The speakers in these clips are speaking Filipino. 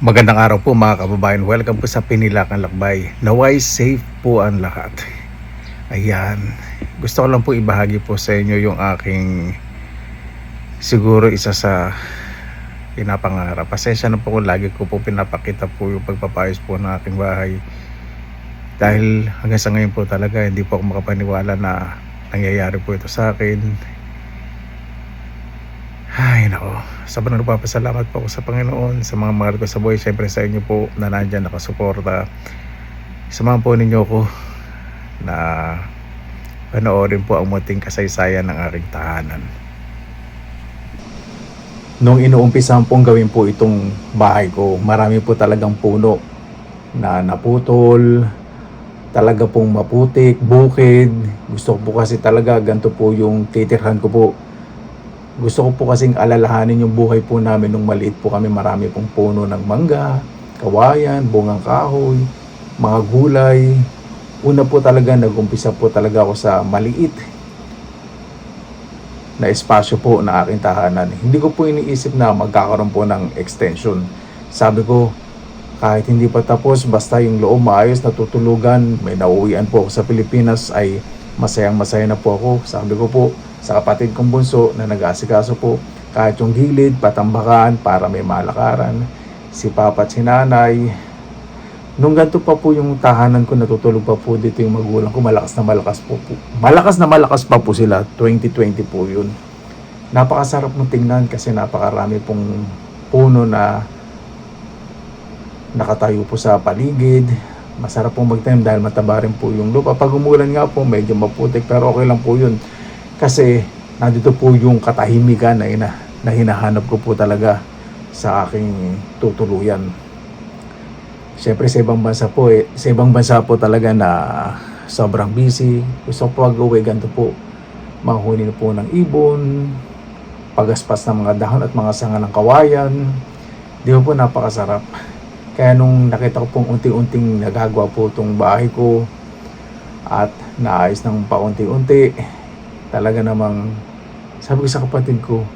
Magandang araw po mga kababayan. Welcome po sa Pinilakan Lakbay. Naway safe po ang lahat. Ayan. Gusto ko lang po ibahagi po sa inyo yung aking siguro isa sa pinapangarap. Pasensya na po kung lagi ko po pinapakita po yung pagpapayos po ng aking bahay. Dahil hanggang sa ngayon po talaga hindi po ako makapaniwala na nangyayari po ito sa akin. Ay, nako. Sobrang nagpapasalamat po ako sa Panginoon, sa mga mahal ko sa buhay. Siyempre sa inyo po na nandyan nakasuporta. Samahan po ninyo ko na panoorin po ang muting kasaysayan ng aking tahanan. Nung inuumpisahan pong gawin po itong bahay ko, marami po talagang puno na naputol, talaga pong maputik, bukid. Gusto ko po kasi talaga ganito po yung titirhan ko po gusto ko po kasing alalahanin yung buhay po namin nung maliit po kami. Marami pong puno ng mangga, kawayan, bungang kahoy, mga gulay. Una po talaga, nag-umpisa po talaga ako sa maliit na espasyo po na aking tahanan. Hindi ko po iniisip na magkakaroon po ng extension. Sabi ko, kahit hindi pa tapos, basta yung loob maayos, natutulugan, may nauwian po ako sa Pilipinas, ay masayang masaya na po ako. Sabi ko po, sa kapatid kong bunso na nag-asikaso po kahit yung gilid, patambakan para may malakaran. Si papa at si nanay. Nung ganito pa po yung tahanan ko, natutulog pa po dito yung magulang ko. Malakas na malakas po, po. Malakas na malakas pa po sila. 2020 po yun. Napakasarap mo tingnan kasi napakarami pong puno na nakatayo po sa paligid. Masarap pong magtanim dahil mataba rin po yung lupa. Pag umulan nga po, medyo maputik pero okay lang po yun kasi nandito po yung katahimikan na, ina, na hinahanap ko po talaga sa aking tutuluyan. Siyempre sa ibang bansa po eh, sa ibang bansa po talaga na sobrang busy. Gusto po mag-uwi ganito po. Mahuni po ng ibon, pagaspas ng mga dahon at mga sanga ng kawayan. Di po napakasarap. Kaya nung nakita ko pong unti-unting nagagawa po itong bahay ko at naayos ng paunti-unti, talaga namang sabi ko sa kapatid ko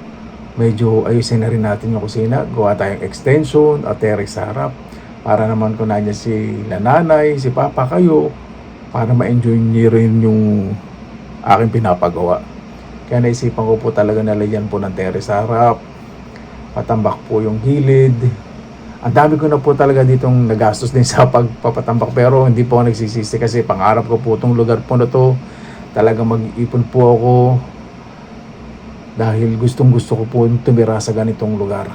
medyo ayusin na rin natin yung kusina. Gawa tayong extension at terrace sa harap para naman kung nandiyan si nanay, si papa kayo para ma-enjoy niyo rin yung aking pinapagawa. Kaya naisipan ko po talaga na lagyan po ng terrace sa harap patambak po yung gilid. Ang dami ko na po talaga ditong nagastos din sa pagpapatambak pero hindi po ako nagsisisi kasi pangarap ko po itong lugar po na to talaga mag-ipon po ako dahil gustong gusto ko po tumira sa ganitong lugar.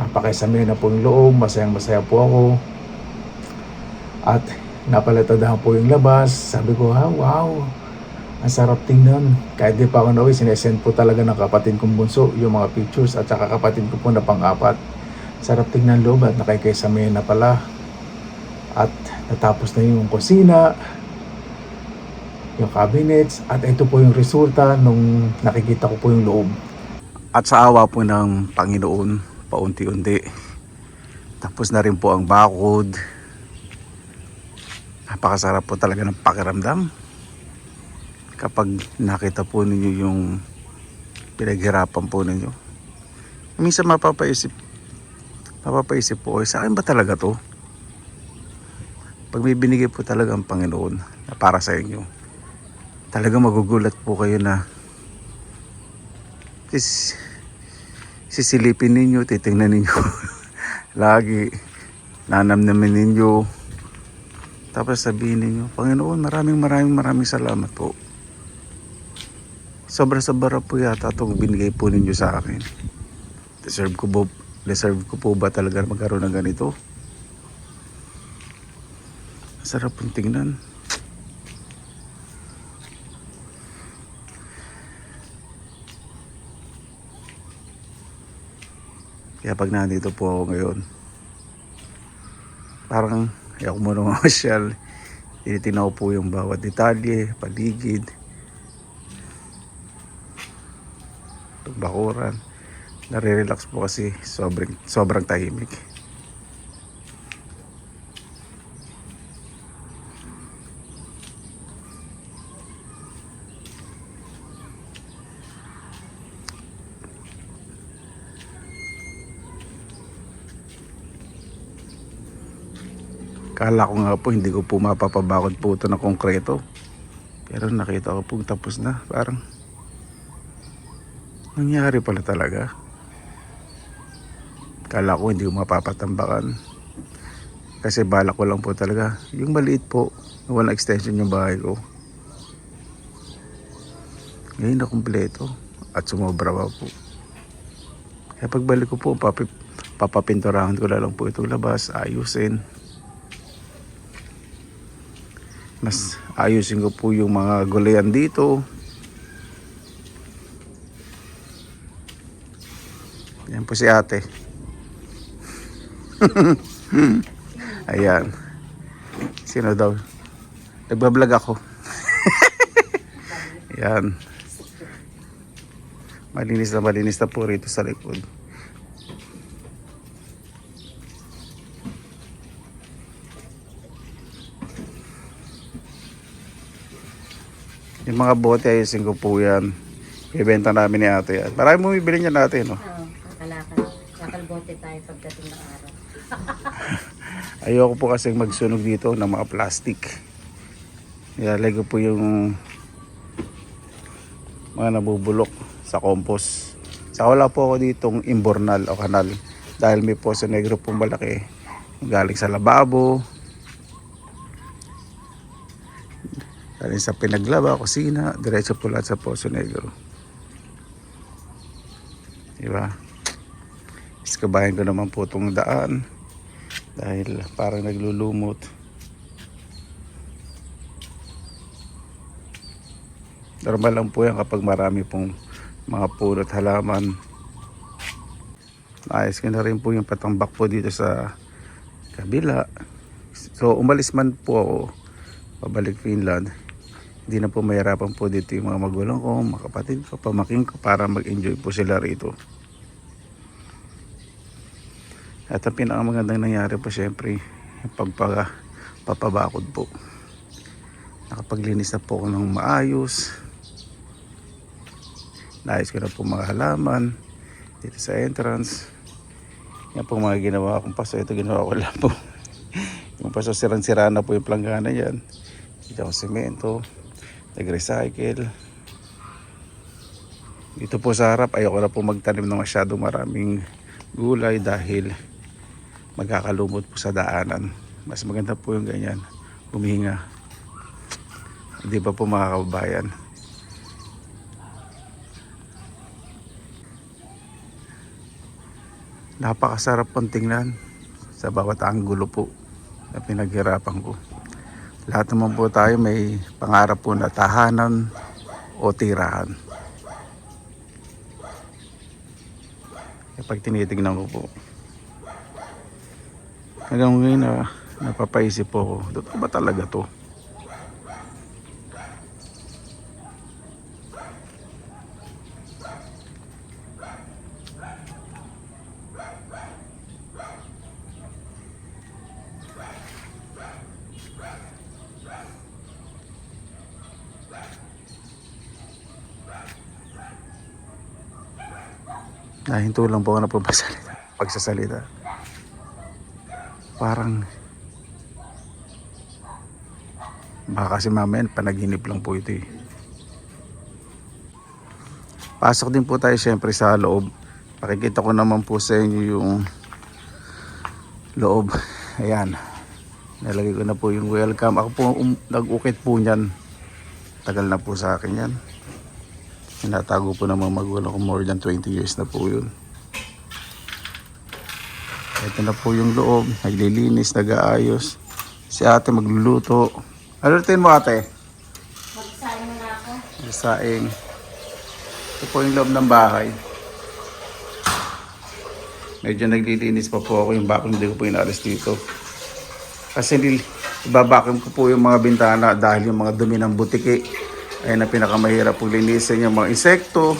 Napakaisami na po yung loob, masayang masaya po ako. At napalatadahan po yung labas. Sabi ko, ha, wow, ang sarap tingnan. Kahit di pa ako nauwi, sinesend po talaga ng kapatid kong bunso yung mga pictures at saka kapatid ko po na pang-apat. Sarap tingnan loob at nakikaisami na pala. At natapos na yung kusina, yung cabinets at ito po yung resulta nung nakikita ko po yung loob. At sa awa po ng Panginoon, paunti-unti. Tapos na rin po ang bakod. Napakasarap po talaga ng pakiramdam. Kapag nakita po ninyo yung pinaghirapan po ninyo. Minsan mapapaisip, mapapaisip po, "Oy, sa akin ba talaga to? Pag may binigay po talaga ang Panginoon para sa inyo, talaga magugulat po kayo na sis, sisilipin ninyo, titingnan ninyo. Lagi, nanamnamin ninyo. Tapos sabihin ninyo Panginoon maraming maraming maraming salamat po. Sobra sobra po yata itong binigay po ninyo sa akin. Deserve ko po deserve ko po ba talaga magkaroon ng ganito? Sarap pong tingnan Kaya pag nandito po ako ngayon, parang ayaw ko muna mamasyal. Tinitingnan ko po yung bawat detalye, paligid, bakuran. Nare-relax po kasi sobrang, sobrang tahimik. Kala ko nga po hindi ko po mapapabakod po ito ng konkreto. Pero nakita ko po tapos na. Parang nangyari pala talaga. Kala ko hindi ko mapapatambakan. Kasi balak ko lang po talaga. Yung maliit po, na walang extension yung bahay ko. Ngayon na kumpleto. At sumobra pa po. Kaya pagbalik ko po, papi, papapinturahan ko na lang po itong labas. Ayusin. Mas ayusin ko po yung mga gulayan dito. Yan po si ate. Ayan. Sino daw? Nagbablog ako. Ayan. Malinis na malinis na po rito sa likod. Yung mga bote ayusin ko po yan. Ibenta namin ni ate yan. Marami bumibili niya natin, no? Oo, kakalakal. Kakalbote tayo pagdating ng araw. Ayoko po kasi magsunog dito ng mga plastic. Nilalagay ko po yung mga nabubulok sa compost. Sa wala po ako ditong imbornal o kanal dahil may poso negro po malaki galing sa lababo galing sa pinaglaba, kusina diretso po lahat sa poso negro. Diba? Iskabahin ko naman po itong daan. Dahil parang naglulumot. Normal lang po yan kapag marami pong mga pulot halaman. Ayos ko na rin po yung patambak po dito sa kabila. So umalis man po ako pabalik Finland hindi na po mahirapan po dito yung mga magulang ko mga kapatid ko, pamaking ko para mag-enjoy po sila rito. At ang pinakamagandang nangyari po syempre yung pagpaga papabakod po. Nakapaglinis na po ako ng maayos. Naayos ko na po mga halaman dito sa entrance. Yan po mga ginawa kong paso. Ito ginawa ko lang po. Yung paso sirang-sira na po yung planggana yan dito ako semento nag-recycle. Dito po sa harap ayoko na po magtanim ng masyado maraming gulay dahil magkakalumot po sa daanan. Mas maganda po yung ganyan humihinga. Hindi ba po mga kababayan. Napakasarap pong tingnan sa bawat anggulo po na pinaghirapan ko lahat naman po tayo may pangarap po na tahanan o tirahan. Kapag tinitignan ko po hanggang ngayon na napapaisip po ako totoo ba talaga to nahinto lang po ako na pagsasalita. Pagsasalita. Parang baka kasi mamaya panaginip lang po ito eh. Pasok din po tayo syempre sa loob. Pakikita ko naman po sa inyo yung loob. Ayan. Nalagay ko na po yung welcome. Ako po um, nag-ukit po nyan tagal na po sa akin yan. Tinatago po ng mga magulang ko more than 20 years na po yun. Ito na po yung loob. Naglilinis, nag-aayos. Si ate magluluto. Ano mo ate? Magsain mo na ako. Saing. Ito po yung loob ng bahay. Medyo naglilinis pa po ako yung vacuum. Hindi ko po inalis dito. Kasi ibabacuum ko po yung mga bintana dahil yung mga dumi ng butiki ay na pinakamahirap po linisin yung mga insekto.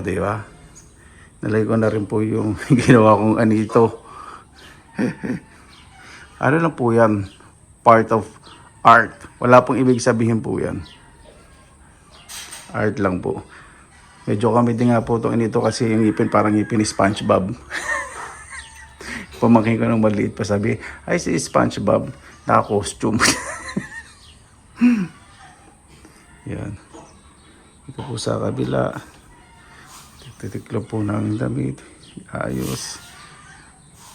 O, di? Nalagay ko na rin po yung ginawa kong anito. ano lang po yan? Part of art. Wala pong ibig sabihin po yan. Art lang po. Medyo kami din nga po itong inito kasi yung ngipin parang ngipin ni Spongebob. Pamangkin ko ng maliit pa sabi, ay si Spongebob, naka-costume. Yan. Ito po sa kabila. Titiklo po ng damit. Ayos.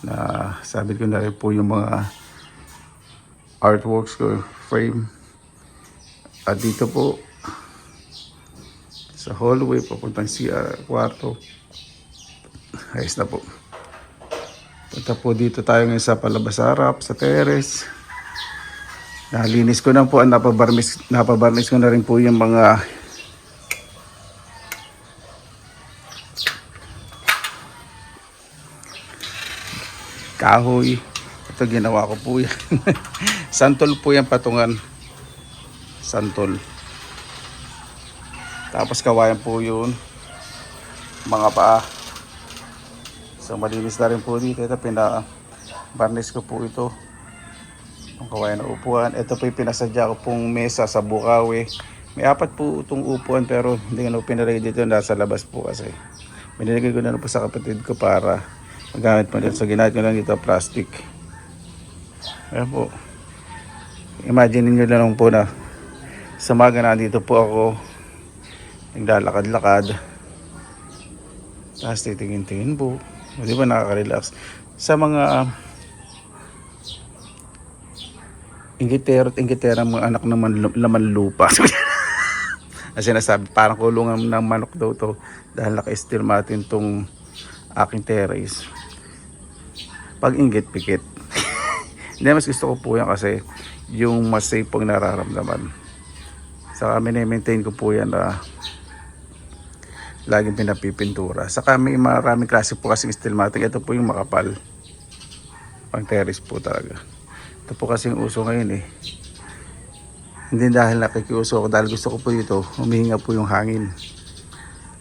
Na sabi ko na rin po yung mga artworks ko, frame. At dito po, sa hallway, papuntang CR, kwarto. Ayos na po. Punta po dito tayo ngayon sa palabas harap, sa terrace. Nalinis ko na po, napabarnis, napabarnis ko na rin po yung mga kahoy. Ito ginawa ko po yan. Santol po yan patungan. Santol. Tapos kawayan po yun. Mga paa. So malinis na rin po dito. Ito pina barnish ko po ito. Ang kawayan na upuan. Ito po yung pinasadya ko pong mesa sa Bukawi. May apat po itong upuan pero hindi ko na po pinalagay dito. Nasa labas po kasi. Binilagay ko na po sa kapatid ko para magamit mo dito. So ginamit ko lang dito plastic. Ayan po. Imagine niyo na lang po na sa maga nandito po ako naglalakad-lakad. Tapos titingin-tingin po. Di ba nakaka-relax? Sa mga ingitero at ingitera mga anak ng man- laman lupa. Kasi sinasabi, parang kulungan ng manok daw to dahil naka-steel matin tong aking terrace. Pag inggit, pikit. Hindi, mas gusto ko po yan kasi yung mas safe pong nararamdaman. Saka maintain ko po yan na laging pinapipintura. Saka may maraming klase po kasing steel matic. Ito po yung makapal. Pang terrace po talaga. Ito po kasi yung uso ngayon eh. Hindi dahil nakikiuso ako dahil gusto ko po dito, humihinga po yung hangin.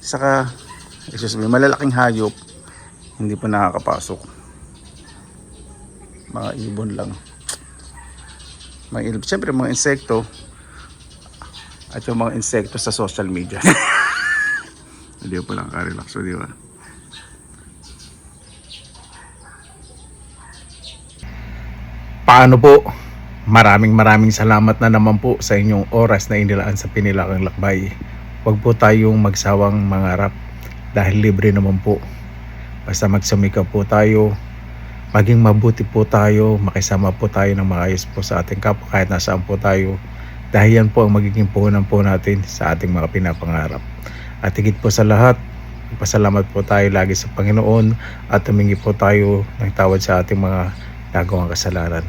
Saka, excuse me, malalaking hayop, hindi po nakakapasok. Mga ibon lang. Mga il- Siyempre mga insekto, at yung mga insekto sa social media. Hindi po lang ka-relax, di ba? Paano po? Maraming maraming salamat na naman po sa inyong oras na inilaan sa Pinilakang Lakbay. Huwag po tayong magsawang mangarap dahil libre naman po. Basta magsumika po tayo, maging mabuti po tayo, makisama po tayo ng maayos po sa ating kapwa kahit nasaan po tayo. Dahil yan po ang magiging puhunan po natin sa ating mga pinapangarap. At higit po sa lahat, pasalamat po tayo lagi sa Panginoon at tumingi po tayo ng tawad sa ating mga nagawang kasalanan.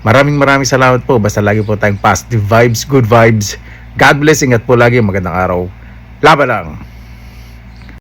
Maraming maraming salamat po. Basta lagi po tayong positive vibes, good vibes. God bless. Ingat po lagi. Magandang araw. Laban lang.